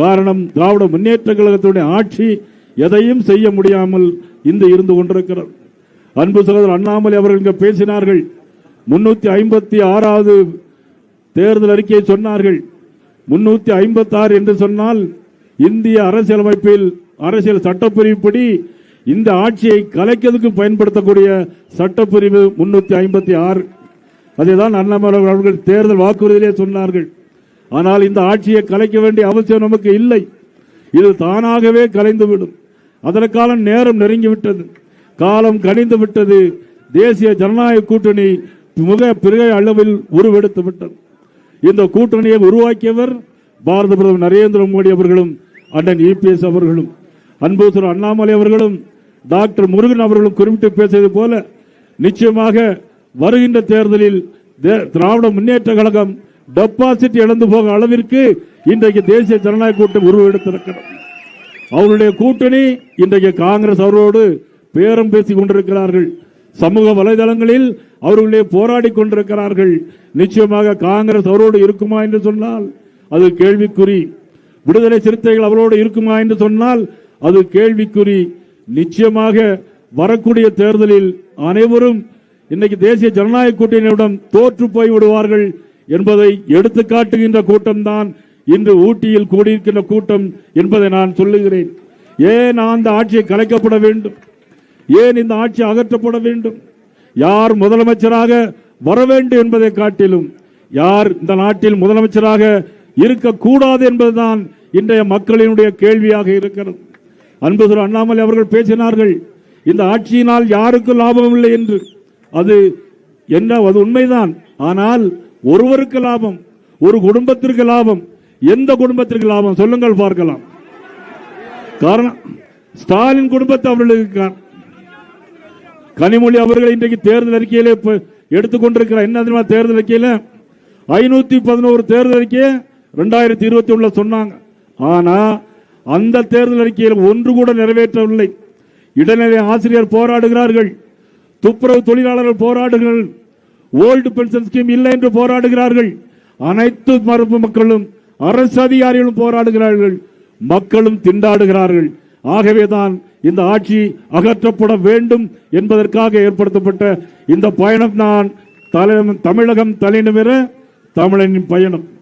காரணம் திராவிட முன்னேற்ற கழகத்துடைய ஆட்சி எதையும் செய்ய முடியாமல் இந்த இருந்து கொண்டிருக்கிறது. அன்பு சகோதரர் அண்ணாமலை அவர்கள் இங்கே பேசினார்கள். முன்னூத்தி ஐம்பத்தி ஆறாவது தேர்தல் அறிக்கையை சொன்னார்கள். முன்னூத்தி ஐம்பத்தி ஆறு என்று சொன்னால் இந்திய அரசியலமைப்பில் அரசியல் சட்டப்பிரிவுப்படி இந்த ஆட்சியை கலைக்கிறதுக்கு பயன்படுத்தக்கூடிய சட்டப்பிரிவு முன்னூத்தி ஐம்பத்தி ஆறு. அதைதான் அண்ணாமலை அவர்கள் தேர்தல் வாக்குறுதியிலே சொன்னார்கள். ஆனால் இந்த ஆட்சியை கலைக்க வேண்டிய அவசியம் நமக்கு இல்லை. இது தானாகவே கலைந்துவிடும். அதற்கான நேரம் நெருங்கிவிட்டது. காலம் கனிந்து விட்டது தேசிய ஜனநாயக கூட்டணி மிக பெரிய அளவில் உருவெடுத்து விட்டது. இந்த கூட்டணியை உருவாக்கியவர் பாரத பிரதமர் நரேந்திர மோடி அவர்களும் அண்ணன் இபிஎஸ் அவர்களும் அன்பு அண்ணாமலை அவர்களும் டாக்டர் முருகன் அவர்களும் குறிப்பிட்டு பேசியது போல நிச்சயமாக வருகின்ற தேர்தலில் திராவிட முன்னேற்ற கழகம் டெபாசிட் இழந்து போக அளவிற்கு இன்றைக்கு தேசிய ஜனநாயக கூட்டம் உருவெடுத்திருக்கிறது. அவருடைய கூட்டணி இன்றைக்கு காங்கிரஸ் அவரோடு பேரம் பேசிக் கொண்டிருக்கிறார்கள். சமூக வலைதளங்களில் அவர்களே போராடி கொண்டிருக்கிறார்கள். நிச்சயமாக காங்கிரஸ் அவரோடு இருக்குமா என்று சொன்னால் அது கேள்விக்குறி. விடுதலை சிறுத்தைகள் அவரோடு இருக்குமா என்று சொன்னால் அது கேள்விக்குறி. நிச்சயமாக வரக்கூடிய தேர்தலில் அனைவரும் இன்னைக்கு தேசிய ஜனநாயக கூட்டணியிடம் தோற்று போய் விடுவார்கள் என்பதை எடுத்து காட்டுகின்ற கூட்டம்தான் இன்று ஊட்டியில் கூடியிருக்கின்ற கூட்டம் என்பதை நான் சொல்லுகிறேன். ஏன் அந்த ஆட்சியை கலைக்கப்பட வேண்டும்? ஏன் இந்த ஆட்சி அகற்றப்பட வேண்டும்? யார் முதலமைச்சராக வர வேண்டும் என்பதை காட்டிலும் யார் இந்த நாட்டில் முதலமைச்சராக இருக்கக்கூடாது என்பதுதான் இன்றைய மக்களினுடைய கேள்வியாக இருக்கிறது. அன்பு திரு அண்ணாமலை அவர்கள் பேசினார்கள் இந்த ஆட்சியினால் யாருக்கும் லாபம் இல்லை என்று. அது என்ன அது உண்மைதான். ஆனால் ஒருவருக்கு லாபம் ஒரு குடும்பத்திற்கு லாபம். எந்த குடும்பத்திற்கு லாபம்? சொல்லுங்கள் பார்க்கலாம். காரணம் ஸ்டாலின் குடும்பத்தை அவர்களுக்கு கனிமொழி அவர்கள் இன்றைக்கு தேர்தல் அறிக்கையிலே இப்ப எடுத்துக்கொண்டிருக்கிறார். என்ன தெரியுமா தேர்தல் அறிக்கையில? ஐநூத்தி பதினோரு தேர்தல் அறிக்கையை ரெண்டாயிரத்தி இருபத்தி ஒண்ணுல சொன்னாங்க. ஆனா அந்த தேர்தல் அறிக்கையில் ஒன்று கூட நிறைவேற்றவில்லை. இடைநிலை ஆசிரியர் போராடுகிறார்கள். துப்புரவு தொழிலாளர்கள் போராடுகிறார்கள் ஓல்டு பென்ஷன் ஸ்கீம் இல்லை என்று போராடுகிறார்கள். அனைத்து மரபு மக்களும் அரசு அதிகாரிகளும் போராடுகிறார்கள். மக்களும் திண்டாடுகிறார்கள். ஆகவேதான் இந்த ஆட்சி அகற்றப்பட வேண்டும் என்பதற்காக ஏற்படுத்தப்பட்ட இந்த பயணம் நான் தலை- தமிழகம் தலைநிமிர தமிழனின் பயணம்.